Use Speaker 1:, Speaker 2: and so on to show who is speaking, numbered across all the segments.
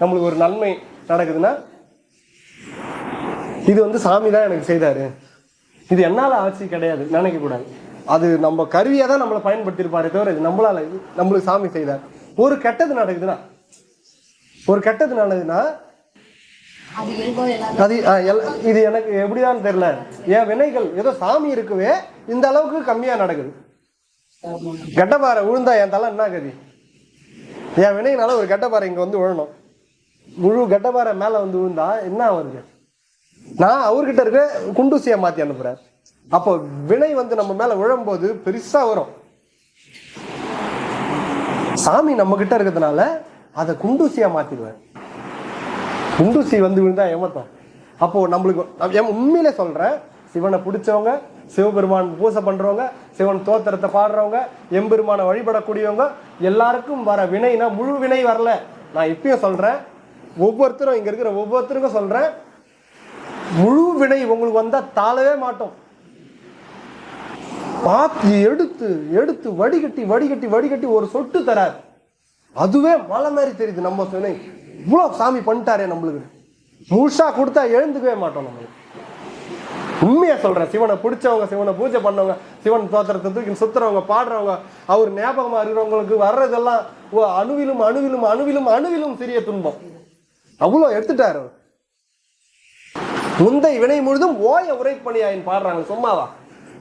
Speaker 1: நம்மளுக்கு ஒரு நன்மை நடக்குதுன்னா இது வந்து சாமி தான் எனக்கு செய்தாரு. இது என்னால் ஆட்சி கிடையாது நினைக்கக்கூடாது அது நம்ம கருவியாக தான் நம்மளை பயன்படுத்தியிருப்பாரே தவிர இது நம்மளால நம்மளுக்கு சாமி செய்தார். ஒரு கெட்டது நடக்குதுன்னா ஒரு கெட்டது நடக்குதுன்னா
Speaker 2: அது
Speaker 1: இது எனக்கு எப்படிதான் தெரியல. என் வினைகள் ஏதோ சாமி இருக்கவே இந்த அளவுக்கு கம்மியா நடக்குது. கெட்டப்பாறை விழுந்தா என் தலை என்ன கதி என் வினையினால ஒரு கெட்டப்பாறை இங்க வந்து விழணும் முழு கெட்டப்பாறை மேலே வந்து விழுந்தா என்ன அவருக்கு நான் அவர்கிட்ட இருக்க குண்டூசியை மாற்றி அனுப்புகிறேன் அப்போ வினை வந்து நம்ம மேலே விழும்போது பெருசாக வரும். சாமி நம்ம கிட்ட இருக்கிறதுனால அதை குண்டூசியா மாத்திடுவேன். குண்டூசி வந்து விழுந்தா ஏமாத்தம். அப்போ நம்மளுக்கு நான் உண்மையிலே சொல்றேன் சிவனை பிடிச்சவங்க சிவபெருமான் பூசை பண்றவங்க சிவன் தோத்திரத்தை பாடுறவங்க எம்பெருமானை வழிபடக்கூடியவங்க எல்லாருக்கும் வர வினைனா முழு வினை வரல. நான் இப்பயும் சொல்றேன் ஒவ்வொருத்தரும் இங்க இருக்கிற ஒவ்வொருத்தருக்கும் சொல்றேன். முழு வினை உங்களுக்கு வந்தா தாழவே மாட்டோம். பார்த்து எடுத்து எடுத்து வடிகட்டி வடிகட்டி வடிகட்டி ஒரு சொட்டு தரார். அதுவே மலை மாதிரி தெரியுது நம்ம வினை இவ்வளோ சாமி பண்ணிட்டாரே நம்மளுக்கு. முழுசாக கொடுத்தா எழுந்துக்கவே மாட்டோம் நம்மளுக்கு. உண்மையாக சொல்றேன். சிவனை பிடிச்சவங்க சிவனை பூஜை பண்ணவங்க சிவன் தோத்திரத்தை தூக்கி சுத்துறவங்க பாடுறவங்க அவர் ஞாபகமாக இருக்கிறவங்களுக்கு வர்றதெல்லாம் ஓ அணுவிலும் அணுவிலும் அணுவிலும் அணுவிலும் சிறிய துன்பம். அவ்வளோ எடுத்துட்டாரு. முந்தை வினை முழுதும் ஓய உரைப்பணியாயின் பாடுறாங்க சும்மாவா?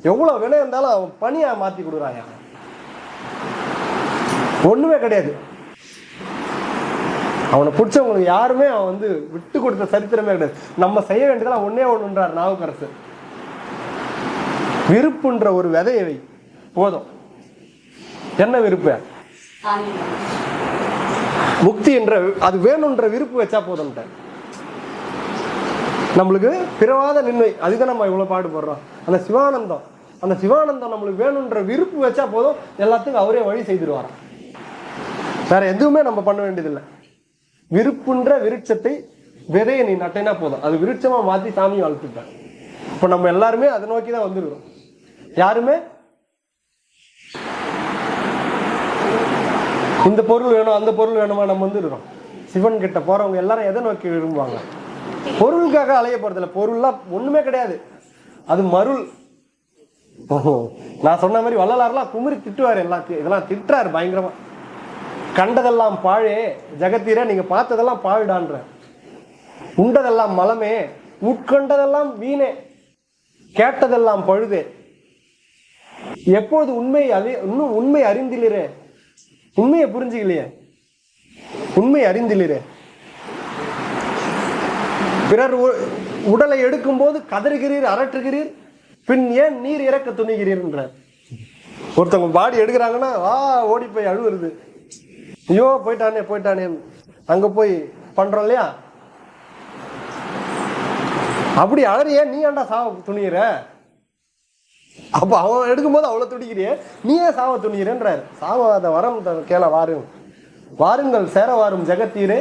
Speaker 1: எவ்வளவு வினை இருந்தாலும் அவன் பணியாக மாத்தி கொடுக்குறாயா ஒண்ணுமே கிடையாது. அவனை பிடிச்சவங்களுக்கு யாருமே அவன் வந்து விட்டு கொடுத்த சரித்திரமே கிடையாது. நம்ம செய்ய வேண்டியதெல்லாம் ஒன்னே ஒன்றுன்றார் நாவுக்கரசு. விருப்புன்ற ஒரு விதையை வை. போதும். என்ன விருப்பு? முக்தி என்ற அது வேணுன்ற விருப்பு வச்சா போதும்ட்ட நம்மளுக்கு பிறவாத நின்மை அதுதான் நம்ம இவ்வளவு பாடுபடுறோம். அந்த சிவானந்தம் அந்த சிவானந்தம் நம்மளுக்கு வேணுன்ற விருப்பு வச்சா போதும் எல்லாத்துக்கும் அவரே வழி செய்திருவாராம் வேற எதுவுமே நம்ம பண்ண வேண்டியதில்லை. விருப்புன்ற விருட்சத்தை விதையை நீ நட்டினா போதும். அது விருட்சமாக மாற்றி சாமி வளர்த்துப்பேன். இப்போ நம்ம எல்லாருமே அதை நோக்கி தான் வந்துருக்கிறோம். யாருமே இந்த பொருள் வேணும் அந்த பொருள் வேணுமா நம்ம வந்துடுறோம். சிவன் கிட்ட போறவங்க எல்லாரும் எதை நோக்கி விரும்புவாங்க? பொருளுக்காக அலைய போறதில்ல பொருள்லாம் ஒண்ணுமே கிடையாது. அது மருள். நான் சொன்ன மாதிரி வள்ளலாறுலாம் குமுறி திட்டுவார் எல்லாத்தையும். இதெல்லாம் திட்டுறாரு பயங்கரமா. கண்டதெல்லாம் பாழே. ஜெகத்தீரே நீங்க பார்த்ததெல்லாம் பாழுடான்ற உண்டதெல்லாம் மலமே. உட்கொண்டதெல்லாம் வீணே. கேட்டதெல்லாம் பழுதே. எப்போது உண்மை அறி இன்னும் உண்மை அறிந்திலிரே. உண்மையை புரிஞ்சுக்கலையே. உண்மை அறிந்திலிரு பிறர் உ- உடலை எடுக்கும்போது கதறுகிறீர் அரற்றுகிறீர் பின் ஏன் நீர் இறக்க துணிகிறீர்ன்றார் ஒருத்தவங்க பாடி எடுக்கிறாங்கன்னா வா ஓடி போய் அழுவுறது. ஐயோ போயிட்டானே போயிட்டானே. அங்க போய் பண்றோம் இல்லையா? அப்படி அழறிய நீ ஏன்டா சாவ துணியிற? அப்போ அவன் எடுக்கும்போது அவ்வளவு துடிக்கிறியே? நீ ஏன் சாவ துணிக்கிறேன்றார் சாவாத வரம் கேள வாரும் வாருங்கள் சேர வாரும் ஜெகத்தீரே.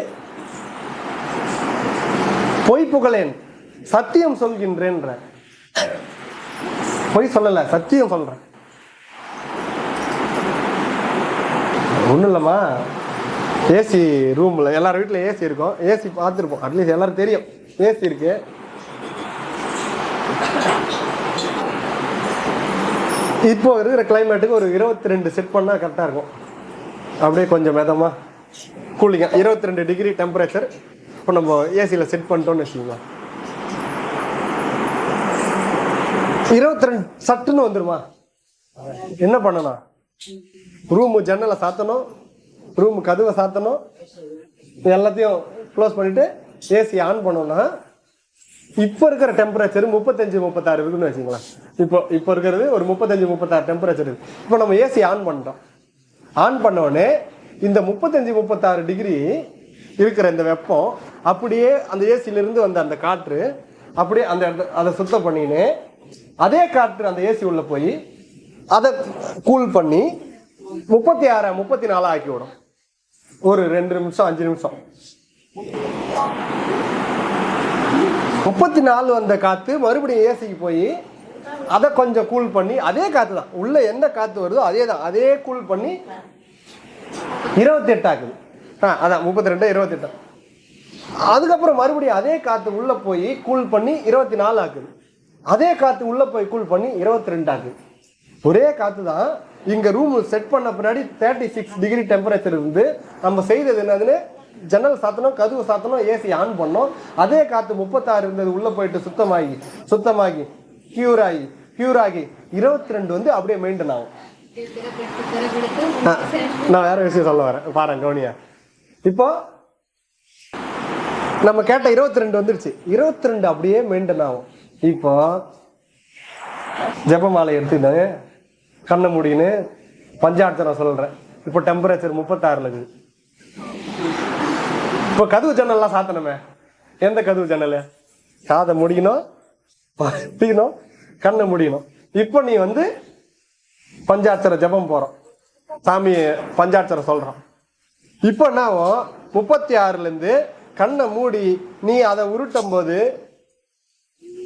Speaker 1: பொய் புகழேன் சத்தியம் சொல்கின்றேன்ற பொய் சொல்லலை சத்தியம் சொல்றேன். ஒன்றும் இல்லைம்மா. ஏசி ரூமில் எல்லார் வீட்டில் ஏசி இருக்கும். ஏசி பார்த்துருப்போம். அட்லீஸ்ட் எல்லாரும் தெரியும். ஏசி இருக்கு. இப்போ இருக்கிற கிளைமேட்டுக்கு ஒரு இருபத்தி ரெண்டு செட் பண்ணால் கரெக்டாக இருக்கும். அப்படியே கொஞ்சம் மிதமாக கூலிங்க இருபத்தி ரெண்டு டிகிரி டெம்பரேச்சர் இப்போ நம்ம ஏசியில் செட் பண்ணிட்டோம்னு வச்சுக்கோங்க. இருபத்தி ரெண்டு சட்டுன்னு வந்துடுமா என்ன பண்ணணும்? ரூமு ஜன்னலை சாத்தணும். ரூமு கதவை சாத்தணும். எல்லாத்தையும் க்ளோஸ் பண்ணிவிட்டு ஏசி ஆன் பண்ணோன்னா இப்போ இருக்கிற டெம்பரேச்சர் முப்பத்தஞ்சு முப்பத்தாறு இருக்குன்னு வச்சுங்களேன் இப்போ இப்போ இருக்கிறது ஒரு முப்பத்தஞ்சு முப்பத்தாறு டெம்பரேச்சர் இப்போ நம்ம ஏசி ஆன் பண்ணிட்டோம். ஆன் பண்ண இந்த முப்பத்தஞ்சு முப்பத்தாறு டிகிரி இருக்கிற இந்த வெப்பம் அப்படியே அந்த ஏசியிலிருந்து வந்த அந்த காற்று அப்படியே அந்த இடத்த- அதை சுத்தம் பண்ணின்னு அதே காற்று அந்த ஏசி உள்ளே போய் அதை கூல் பண்ணி முப்பத்தி ஆறை முப்பத்தி நாலு ஆக்கி விடும். ஒரு ரெண்டு நிமிஷம் அஞ்சு நிமிஷம். முப்பத்தி நாலு வந்த காற்று மறுபடியும் ஏசிக்கு போய் அதை கொஞ்சம் கூல் பண்ணி அதே காற்று தான். உள்ளே என்ன காற்று வருதோ அதே தான். அதே கூல் பண்ணி இருபத்தெட்டு ஆக்குது ஆ அதான் முப்பத்தி ரெண்டு இருபத்தி எட்டு அதுக்கப்புறம் மறுபடியும் அதே காற்று உள்ளே போய் கூல் பண்ணி இருபத்தி நாலு ஆக்குது அதே காற்று உள்ளே போய் கூல் பண்ணி இருபத்தி ரெண்டு ஆகுது. ஒரே காற்று தான். இங்கே ரூம் செட் பண்ண பின்னாடி தேர்ட்டி சிக்ஸ் டிகிரி டெம்பரேச்சர் இருந்து நம்ம செய்தது என்னதுன்னு ஜன்னல் சாத்தணும் கதவு சாத்தணும் ஏசி ஆன் பண்ணோம். அதே காற்று முப்பத்தாறு இருந்தது உள்ளே போயிட்டு சுத்தமாகி சுத்தமாகி கியூர் ஆகி கியூர் ஆகி இருபத்தி ரெண்டு வந்து அப்படியே மெயின்டைன் ஆகும். நான் வேற விஷயம் சொல்ல வரேன். பாரு கவுனியா இப்போ நம்ம கேட்ட இருபத்தி ரெண்டு வந்துருச்சு. இருபத்தி ரெண்டு அப்படியே மெயின்டைன் ஆகும். இப்போ ஜெபமாலை எடுத்துக்கிட்டு கண்ணை முடின்னு பஞ்சாட்சரம் சொல்கிறேன் இப்போ டெம்பரேச்சர் முப்பத்தாறில் இருக்குது. இப்போ கதவு ஜன்னல்லாம் சாத்தணுமே. எந்த கதவு ஜன்னல்? காதை முடியணும் பத்திக்கணும் கண்ணை முடியணும். இப்போ நீ வந்து பஞ்சாட்சர ஜெபம் போகிறோம் சாமி பஞ்சாட்சரம் சொல்கிறோம் இப்போ என்ன முப்பத்தி ஆறுலேருந்து கண்ணை மூடி நீ அதை உருட்டும் போது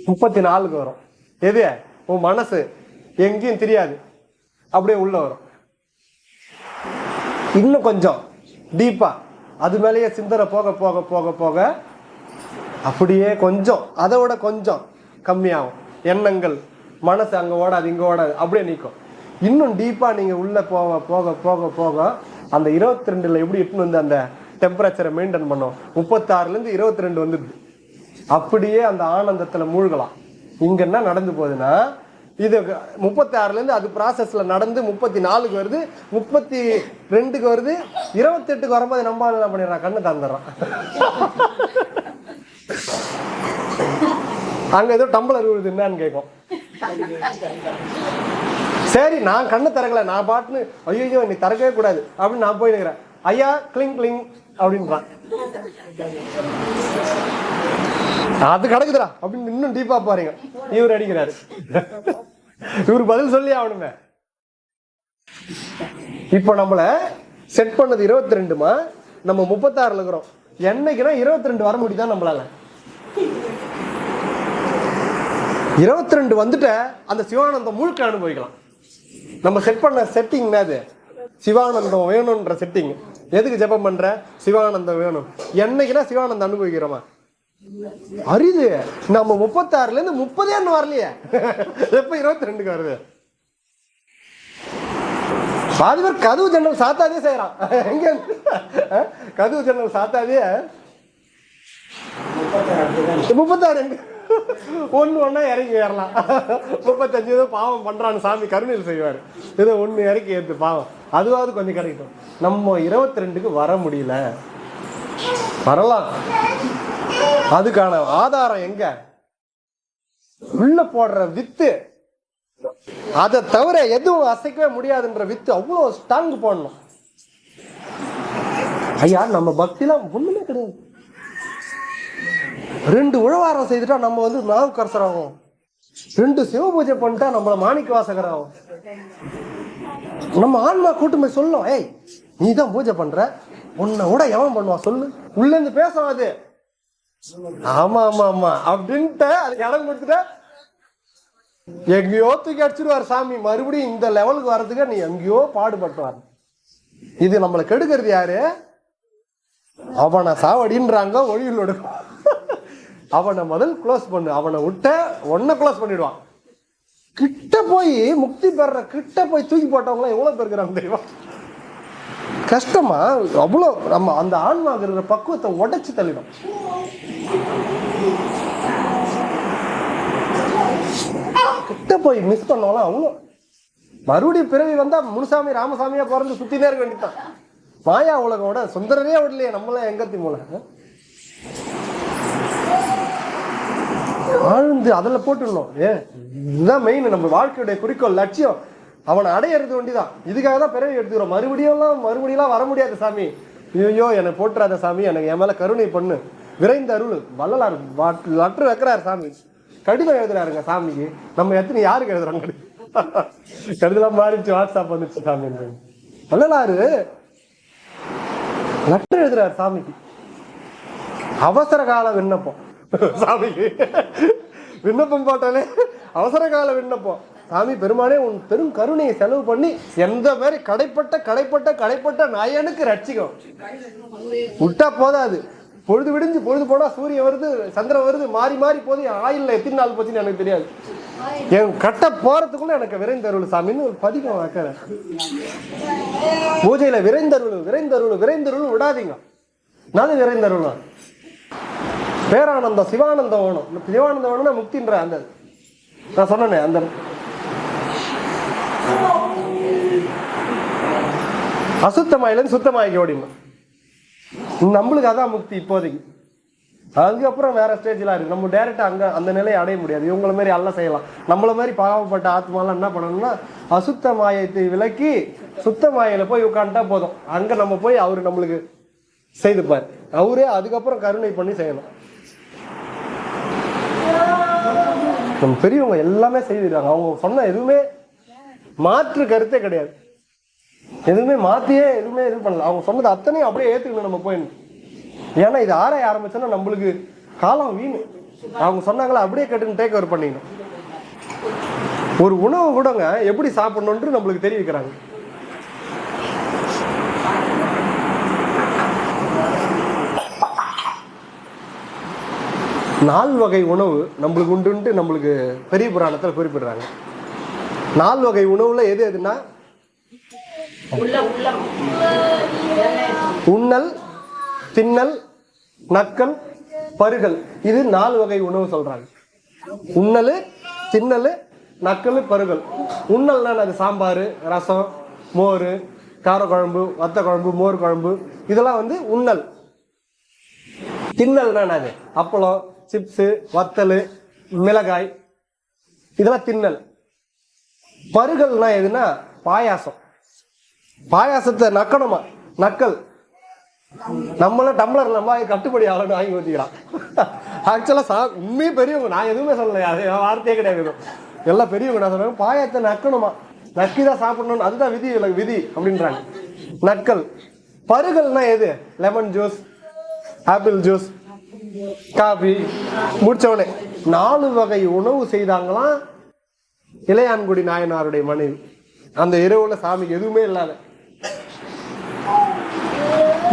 Speaker 1: முப்பத்தி நாலுக்கு வரும். எது? உன் மனசு. எங்கேயும் தெரியாது. அப்படியே உள்ளே வரும். இன்னும் கொஞ்சம். டீப்பாக அது மேலேயே சிந்தனை போக போக போக போக அப்படியே கொஞ்சம் அதை விட கொஞ்சம் கம்மியாகும். எண்ணங்கள் மனசு அங்கே ஓடாது இங்கே ஓடாது அப்படியே நிற்கும் இன்னும் டீப்பாக நீங்கள் உள்ளே போக போக போக போக அந்த இருபத்தி ரெண்டில் எப்படி இட்டுன்னு வந்து அந்த டெம்பரேச்சரை மெயின்டைன் பண்ணோம்? முப்பத்தாறுலேருந்து இருபத்தி ரெண்டு வந்துடுது. அப்படியே அந்த ஆனந்தத்தில் மூழ்கலாம். இங்கே என்ன நடந்து போகுதுன்னா இது முப்பத்தி ஆறுலேருந்து அது ப்ராசஸில் நடந்து முப்பத்தி நாலுக்கு வருது முப்பத்தி ரெண்டுக்கு வருது இருபத்தெட்டுக்கு வரும்போது நம்ம என்ன பண்ணிடுறான்? கண்ணை தந்துடுறான் அங்கே ஏதோ டம்ளர் விழுது என்னன்னு கேட்கும். சரி நான் கண்ணு திறக்கல. நான் பாட்டுன்னு ஐயோ நீ திறக்கவே கூடாது. அப்படின்னு நான் போய் நிற்கிறேன் ஐயா கிளிங் கிளிங் அப்படின்றான். அது கிடக்குதுடா. அப்படின்னு இன்னும் டீப்பா பாருங்க. இவர் அடிக்கிறாரு. இவர் பதில் சொல்லி ஆகணுமே. இப்போ நம்மள செட் பண்ணது இருபத்தி ரெண்டுமா நம்ம முப்பத்தாறுல இருக்கிறோம். என்னைக்குன்னா இருபத்தி ரெண்டு வர முடியுதா நம்மளால? இருபத்தி ரெண்டு வந்துட்ட அந்த சிவானந்தம் முழுக்க அனுபவிக்கலாம். நம்ம செட் பண்ண செட்டிங் அது? சிவானந்தம் வேணும்ன்ற செட்டிங் எதுக்கு ஜெபம் பண்ற? சிவானந்தம் வேணும். என்னைக்குன்னா சிவானந்தம் அனுபவிக்கிறோமா? அரிது. நம்ம முப்பத்தாறுல இருந்து முப்பதே இன்னும் வரலையே. எப்ப இருபத்தி ரெண்டுக்கு வருது? பாதி பேர் கதவு ஜன்னல் சாத்தாதே செய்யறான். எங்க கதவு ஜன்னல் சாத்தாதே. முப்பத்தாறு எங்க? ஒண்ணு ஒண்ணா இறங்கி ஏறலாம். முப்பத்தஞ்சு ஏதோ பாவம் பண்றான்னு சாமி கருணையில் செய்வார். ஏதோ ஒண்ணு இறக்கி ஏத்து பாவம். அதுவாவது கொஞ்சம் கிடைக்கும் நம்ம இருபத்தி ரெண்டுக்கு வர முடியல. வரலாம். அதுக்கான ஆதாரம் எங்க? உள்ள போடுற வித்து. அதை தவிர எதுவும் அசைக்கவே முடியாதுன்ற வித்து அவ்வளோ ஸ்ட்ராங் போடணும். ஐயா நம்ம பக்திலாம் ஒண்ணுமே கிடையாது. ரெண்டு உழவாரம் செய்துட்டா நம்ம வந்து நாவுக்கரசர் ஆகும் ரெண்டு சிவ பூஜை பண்ணிட்டா நம்மள மாணிக்க வாசகர் ஆகும் நம்ம ஆன்மா கூட்டுமை சொல்லும் ஏய் நீ தான் பூஜை பண்ற? உன்னை விட எவன் பண்ணுவான்? சொல்லு. உள்ள இருந்து பேசும் அது. ஆமா ஆமா ஆமா. அப்படின்ட்டு அதுக்கு இடம் கொடுத்துட்ட எங்கேயோ தூக்கி அடிச்சிருவார் சாமி. மறுபடியும் இந்த லெவலுக்கு வர்றதுக்கு நீ எங்கேயோ பாடுபட்டுவார். இது நம்மளை கெடுக்கிறது யாரு? அவனை சாவடின்றாங்க ஒழியில் எடுக்கும் அவனை முதல் க்ளோஸ் பண்ணு. அவனை விட்ட ஒன்ன க்ளோஸ் பண்ணிடுவான். கிட்ட போய் முக்தி பெற கிட்ட போய் தூக்கி போட்டவங்களாம் எவ்வளவு பேர் இருக்கிறாங்க தெரியுமா? கஷ்டமா? அவ்வளோ நம்ம அந்த ஆன்மாங்கிற பக்குவத்தை உடைச்சு தள்ளிடும். கிட்ட போய் மிஸ் பண்ணவங்களாம் அவ்வளோ. மறுபடியும் பிறவி வந்தா முனுசாமி ராமசாமியா பிறந்து சுத்தினே இருக்க வேண்டியதான் மாயா உலகோட சுந்தரரே விடலையே நம்மளாம் எங்கத்தி மூலம் ஆழ்ந்து அதில் போட்டுடணும். ஏ இதுதான் மெயின் நம்ம வாழ்க்கையுடைய குறிக்கோள் லட்சியம். அவனை அடையிறது வேண்டிதான். இதுக்காக தான் பிறவி எடுத்துக்கிறோம். மறுபடியும்லாம் மறுபடியெல்லாம் வர முடியாது சாமி. ஐயோ என்னை போட்டுறாத சாமி. எனக்கு என் மேலே கருணை பண்ணு. விரைந்த அருள். வள்ளலார் லெட்டர் வைக்கிறார் சாமி. கடிதம் எழுதுறாருங்க சாமிக்கு. நம்ம எத்தனை யாருக்கு எழுதுறோம் கடிதம்? கடிதம் மாறிச்சு வாட்ஸ்அப் வந்துச்சு சாமி. வள்ளலாரு லெட்டர் எழுதுறாரு சாமிக்கு. அவசர கால விண்ணப்பம். சாமிக்கு. விண்ணப்பம் போட்டாலே அவசர கால விண்ணப்பம். சாமி பெருமானே உன் பெரும் கருணையை செலவு பண்ணி எந்த மாதிரி கடைப்பட்ட கடைப்பட்ட கடைப்பட்ட நாயனுக்கு ரட்சிக்கும் விட்டா போதாது. பொழுது விடிஞ்சு பொழுது போனா சூரியன் வருது சந்திரன் வருது மாறி மாறி போது என் ஆயில்ல எத்தனை நாள் போச்சுன்னு எனக்கு தெரியாது. என் கட்ட போறதுக்குள்ள எனக்கு விரைந்தருள் சாமின்னு ஒரு பதிகம் வைக்கிறேன் பூஜையில விரைந்தருள் விரைந்தருள் விரைந்தருள் விடாதீங்க. நான் விரைந்தருள் பேரானந்தம் சிவானந்தம் வேணும். சிவானந்த சிவானந்தம் வேணும்னா முக்தின்ற அந்த நான் சொன்னேனே அந்த அசுத்தமாயிலேருந்து சுத்தமாகி ஓடிமா. நம்மளுக்கு அதான் முக்தி இப்போதைக்கு. அதுக்கப்புறம் வேற ஸ்டேஜ்லாம் இருக்கு. நம்ம டேரெக்டாக அங்கே அந்த நிலையை அடைய முடியாது. இவங்கள மாதிரி அல்ல செய்யலாம். நம்மள மாதிரி பாவப்பட்ட ஆத்மாலாம் என்ன பண்ணணும்னா அசுத்த மாயத்தை விலக்கி சுத்த மாயில போய் உட்காந்துட்டா போதும். அங்கே நம்ம போய் அவர் நம்மளுக்கு செய்துப்பார். அவரே அதுக்கப்புறம் கருணை பண்ணி செய்யணும். நம்ம பெரியவங்க எல்லாமே செய்திருக்காங்க அவங்க சொன்ன எதுவுமே மாற்று கருத்தே கிடையாது. எதுவுமே மாத்தியே எதுவுமே இது பண்ணல. அவங்க சொன்னது அத்தனையும் அப்படியே ஏத்துக்கணும் நம்ம போயிடணும் ஏன்னா இது ஆராய ஆரம்பிச்சோன்னா நம்மளுக்கு காலம் வீணு. அவங்க சொன்னாங்களா அப்படியே கேட்டுன்னு டேக் ஓவர் பண்ணிடணும் ஒரு உணவு கூடங்க எப்படி சாப்பிடணுன்ட்டு நம்மளுக்கு தெரிவிக்கிறாங்க நால் வகை உணவு நம்மளுக்கு உண்டுன்ட்டு நம்மளுக்கு பெரிய புராணத்தில் குறிப்பிடுறாங்க. நால் வகை உணவுல எது எதுனா உண்ணல் தின்னல் நக்கல் பருகல். இது நாலு வகை உணவு சொல்றாங்க. உண்ணல் தின்னல் நக்கல் பருகல். உண்ணல்னா அது சாம்பார் ரசம் மோர் காரக்குழம்பு வத்த குழம்பு மோர் குழம்பு இதெல்லாம் வந்து உண்ணல். தின்னல்னா அது அப்பளம் சிப்ஸு வத்தல் மிளகாய். இதெல்லாம் தின்னல். பருகல்னா எதுனா பாயாசம். பாயாசத்தை நக்கணுமா? நக்கல். நம்மள டம்ளர் நம்ம கட்டுப்படி ஆகணும் வாங்கி ஊற்றிக்கிறான் ஆக்சுவலாக சா உண்மையே பெரியவங்க நான் எதுவுமே சொல்லலை. அது என் வார்த்தையே கிடையாது. எல்லாம் பெரியவங்க நான் சொல்றேன் பாயத்தை நக்கணுமா? நக்கி தான் சாப்பிடணும் அதுதான் விதி இல்லை விதி அப்படின்றாங்க. நக்கல். பருகல்னா எது? Lemon juice apple juice coffee முடிச்சவனே நாலு வகை உணவு செய்தாங்களாம் இளையான்குடி நாயனாருடைய மனைவி. அந்த இரவுல சாமிக்கு எதுவுமே இல்லாத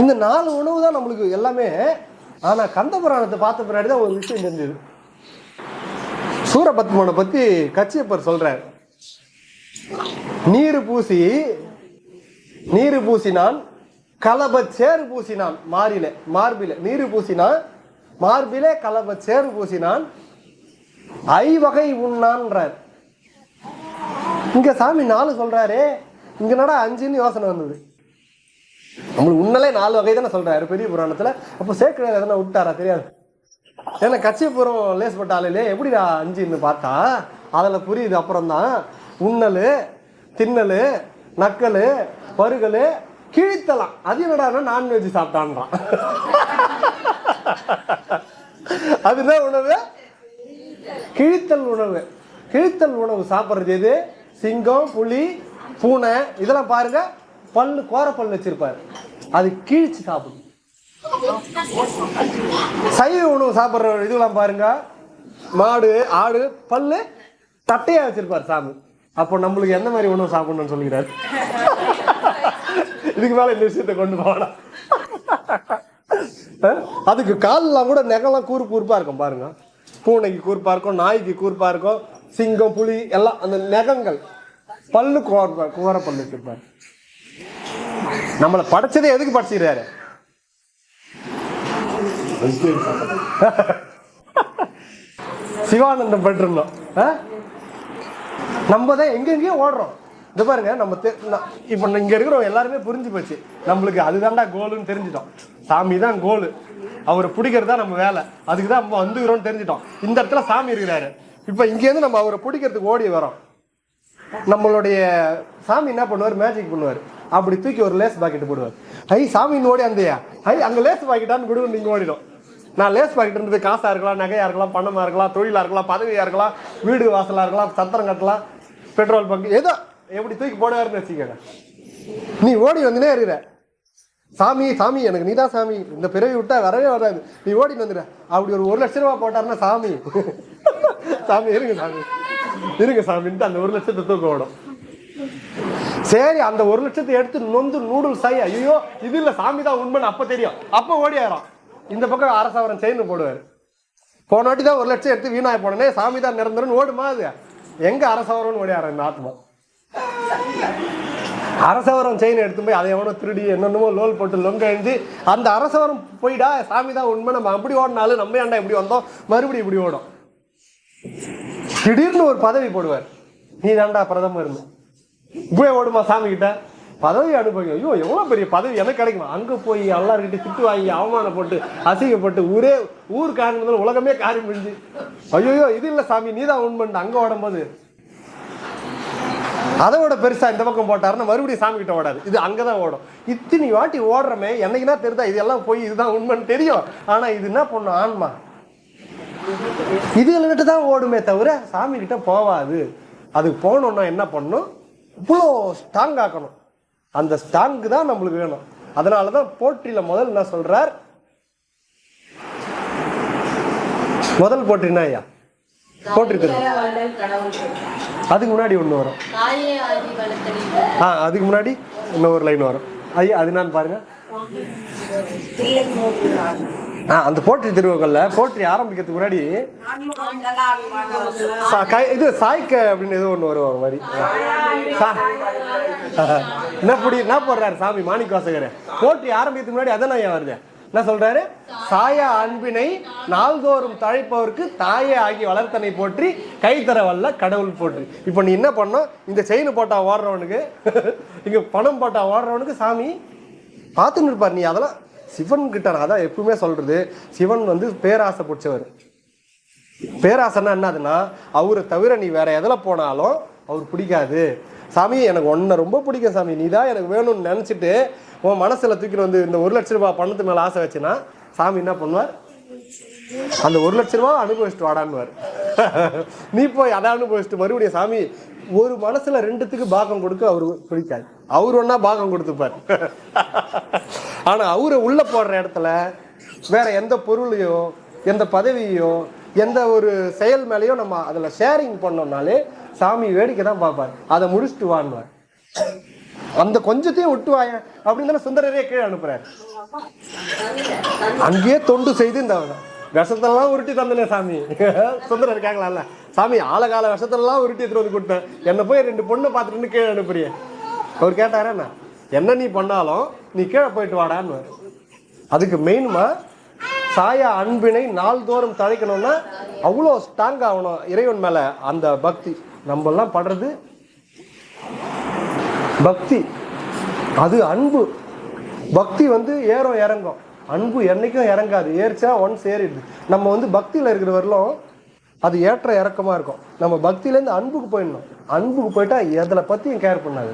Speaker 1: இந்த நாலு உணவு தான் நம்மளுக்கு எல்லாமே. ஆனால் கந்த புராணத்தை பார்த்த பின்னாடி தான் ஒரு விஷயம் தெரிஞ்சது. சூரபத்மனை பற்றி கச்சியப்பர் சொல்கிறார் நீர் பூசி நீர் பூசினான் கலப சேறு பூசினான் மாறில மார்பில. நீர் பூசினான் மார்பிலே கலப சேறு பூசினான் ஐவகை உண்ணான்றார். இங்க சாமி நாலு சொல்றாரு. இங்க நட அஞ்சுன்னு யோசனை வந்தது. நம்மளுக்கு உன்னலே நாலு வகை தானே சொல்றாரு பெரிய புராணத்தில்? அப்போ சேர்க்கிறார் எதனா விட்டாரா? தெரியாது. ஏன்னா கச்சிபுரம் லேஸ்பட்ட ஆலையிலே எப்படிடா அஞ்சுன்னு பார்த்தா அதில் புரியுது அப்புறம் தான் உண்ணல் தின்னல் நக்கல் பருகல் கிழித்தலாம். அது என்னடா நான்வெஜ் சாப்பிட்டான்றான். அதுதான் உணவு. கிழித்தல் உணவு. கிழித்தல் உணவு சாப்பிட்றது எது? சிங்கம் புலி பூனை. இதெல்லாம் பாருங்க. பல்லு கோர பல்லு வச்சிருப்பார். அது கிழிச்சு சாப்பிடும். சைவ உணவு சாப்பிட்ற இதெல்லாம் பாருங்க. மாடு ஆடு பல்லு தட்டையா வச்சிருப்பார் சாமி. அப்போ நம்மளுக்கு எந்த மாதிரி உணவு சாப்பிடணும்னு சொல்லிக்கிறார்? இதுக்கு மேல இந்த விஷயத்தை கொண்டு போகலாம் அதுக்கு கால்லாம் கூட நெகலாம் கூறு கூறுப்பா இருக்கும் பாருங்க. பூனைக்கு கூர்ப்பா இருக்கும் நாய்க்கு கூர்ப்பா இருக்கும் சிங்கம் புலி எல்லாம் அந்த நெகங்கள். பல்லு கோர கோர பல்லு வச்சிருப்பார். நம்மளை படைச்சதே எதுக்கு படைச்சிக்கிறாரு? சிவானந்தம் பட்டிருந்தோம் ஆ? நம்ம தான் எங்கெங்கேயோ ஓடுறோம். இந்த பாருங்க நம்ம இப்போ இங்கே இருக்கிறவங்க எல்லாருமே புரிஞ்சு போச்சு. நம்மளுக்கு அதுதான்டா கோலுன்னு தெரிஞ்சிட்டோம். சாமி தான் கோலு. அவரை பிடிக்கிறது தான் நம்ம வேலை. அதுக்கு தான் நம்ம வந்துக்கிறோம்னு தெரிஞ்சிட்டோம். இந்த இடத்துல சாமி இருக்கிறாரு. இப்போ இங்கேருந்து நம்ம அவரை பிடிக்கிறதுக்கு ஓடி வரோம். நம்மளுடைய சாமி என்ன பண்ணுவார்? மேஜிக் பண்ணுவார். அப்படி தூக்கி ஒரு லேஸ் பாக்கெட் போடுவார். ஐ சாமின்னு ஓடி அந்தையா ஐ அங்க லேஸ் பாக்கெட்டான்னு கூட நீங்க ஓடிடும். நான் லேஸ் பாக்கெட் இருந்தது காசா இருக்கலாம் நகையா இருக்கலாம் பணமா இருக்கலாம் தொழிலா இருக்கலாம் பதவியா இருக்கலாம் வீடு வாசலா இருக்கலாம் சத்திரம் கட்டலாம் பெட்ரோல் பங்க் ஏதோ எப்படி தூக்கி போடுவாருன்னு வச்சுக்கோங்க. நீ ஓடி வந்துனே இருக்கிற. சாமி சாமி எனக்கு நீதான் சாமி. இந்த பிறவி விட்டா வரவே வராது. நீ ஓடி வந்துடுற அப்படி ஒரு ஒரு லட்ச ரூபா போட்டாருன்னா சாமி. சாமி இருங்க சாமி. இருங்க சாமின்ட்டு அந்த ஒரு லட்சத்தை தூக்க ஓடும். சரி அந்த ஒரு லட்சத்தை எடுத்து நொந்து நூடுல்ஸ் ஆகி ஐயோ இது இல்லை சாமி தான் உண்மைன்னு அப்போ தெரியும். அப்போ ஓடி ஆயிரும் இந்த பக்கம் அரசவரம் செயின் போடுவார். போன வாட்டி தான் ஒரு லட்சம் எடுத்து வீணாய் போனனே சாமி தான் நிரந்தரம்னு ஓடுமா அது? எங்க அரசவரம்னு ஓடியாரு இந்த ஆத்மா. அரசவரம் செயின் எடுத்து போய் அதை எவனோ திருடி என்னென்னமோ லோல் போட்டு லொங்க எழுந்து அந்த அரசவரம் போயிடா சாமி தான் உண்மை நம்ம அப்படி ஓடினாலும் நம்ம ஏண்டா இப்படி வந்தோம்? மறுபடியும் இப்படி ஓடும். திடீர்னு ஒரு பதவி போடுவார். நீ பிரதமர் பிரதமர்னு. இப்படியே ஓடுமா சாமி கிட்ட பதவி அனுபவிங்க ஐயோ எவ்வளோ பெரிய பதவி? எனக்கு கிடைக்குமா? அங்கே போய் எல்லாருக்கிட்ட திட்டு வாங்கி அவமானப்பட்டு அசிங்கப்பட்டு ஊரே ஊர் காரணத்தில் உலகமே காரியம் முடிஞ்சு. ஐயோயோ இது இல்லை சாமி நீ தான் உண்மைன்னு அங்கே ஓடும்போது. அதை விட பெருசாக இந்த பக்கம் போட்டாருன்னா மறுபடியும் சாமி கிட்ட ஓடாது. இது அங்கே தான் ஓடும். இத்தனை வாட்டி ஓடுறமே என்னைக்குனா தெரிதா? இதெல்லாம் போய் இதுதான் உண்மைன்னு தெரியும். ஆனால் இது என்ன பண்ணும் ஆன்மா. இதுகிட்ட தான் ஓடுமே தவிர சாமி கிட்ட போவாது. அதுக்கு போகணுன்னா என்ன பண்ணணும் இவ்வளோ ஸ்ட்ராங் ஆக்கணும். அந்த ஸ்ட்ராங்கு தான் நம்மளுக்கு வேணும். அதனால தான் போற்றியில முதல் என்ன சொல்கிறார் முதல் போற்றினா ஐயா? போற்றி அதுக்கு முன்னாடி ஒன்று வரும். ஆ அதுக்கு முன்னாடி இன்னொரு லைன் வரும். ஐயா அது என்னன்னு பாருங்க. அந்த போற்றி திருவுகள்ல போற்றி ஆரம்பிக்கிறதுக்கு முன்னாடி சா- கை- இது சாய்க்க அப்படின்னு ஏதோ ஒன்று வரும் மாதிரி. சா- என்ன புடி என்ன போடுறாரு சாமி மாணிக்க வாசகர் போற்றி ஆரம்பிக்கிறதுக்கு முன்னாடி அதான் ஏன் வருது? என்ன சொல்றாரு? சாயா அன்பினை நாள்தோறும் தழைப்பவருக்கு தாயே ஆகி வளர்த்தனை போற்றி கை கடவுள் போற்றி. இப்போ நீ என்ன பண்ணோம் இந்த செயின் போட்டா ஓடுறவனுக்கு இங்க பணம் போட்டா ஓடுறவனுக்கு சாமி பார்த்துன்னு இருப்பார். நீ அதெல்லாம் சிவன் கிட்ட நான் அதான் எப்பவுமே சொல்றது சிவன் வந்து பேராசை பிடிச்சவர். பேராசைன்னா என்னதுன்னா அவரை தவிர நீ வேற எதில் போனாலும் அவர் பிடிக்காது. சாமி எனக்கு ஒன்றை ரொம்ப பிடிக்கும் சாமி. நீ தான் எனக்கு வேணும்னு நினச்சிட்டு உன் மனசில் தூக்கிட்டு வந்து இந்த ஒரு லட்ச ரூபா பணத்து மேலே ஆசை வச்சுன்னா சாமி என்ன பண்ணுவார்? அந்த ஒரு லட்ச ரூபா அனுபவிச்சுட்டு வாடான்னுவார். நீ போய் அதை அனுபவிச்சுட்டு மறுபடியும் சாமி ஒரு மனசுல ரெண்டுத்துக்கு பாகம் கொடுக்க அவரு பிடிக்காது. அவர் ஒன்னா பாகம் கொடுத்துப்பார். ஆனால் அவரை உள்ளே போடுற இடத்துல வேற எந்த பொருளையோ எந்த பதவியோ எந்த ஒரு செயல் மேலேயோ நம்ம அதில் ஷேரிங் பண்ணோம்னாலே சாமி வேடிக்கை தான் பார்ப்பார். அதை முடிச்சுட்டு வாங்குவார் அந்த கொஞ்சத்தையும் விட்டுவாயேன் அப்படின்னு தானே சுந்தரரே கீழே அனுப்புறாரு. அங்கேயே தொண்டு செய்து இந்த விஷத்தெல்லாம் உருட்டி தந்தனே சாமி. சுந்தரர் இருக்காங்களாம்ல சாமி ஆழகால விஷத்தெல்லாம் உருட்டி எடுத்துட்டு வந்து கொடுத்தேன். என்னை போய் ரெண்டு பொண்ணை பார்த்துட்டு கீழே அனுப்புறியே. அவர் கேட்டாரா என்ன? என்ன நீ பண்ணாலும் நீ கீழே போயிட்டு வாடான்னு. அதுக்கு மெயின்மா சாயா அன்பினை நாள்தோறும் தழைக்கணும்னா அவ்வளோ ஸ்ட்ராங் ஆகணும் இறைவன் மேலே அந்த பக்தி. நம்மெல்லாம் படுறது பக்தி. அது அன்பு. பக்தி வந்து ஏறும் இறங்கும். அன்பு என்றைக்கும் இறங்காது. ஏறிச்சா ஒன்ஸ் ஏறிடுது. நம்ம வந்து பக்தியில் இருக்கிற வரலும் அது ஏற்ற இறக்கமாக இருக்கும். நம்ம பக்தியிலேருந்து அன்புக்கு போயிடணும். அன்புக்கு போயிட்டால் எதில் பற்றியும் கேர் பண்ணாது.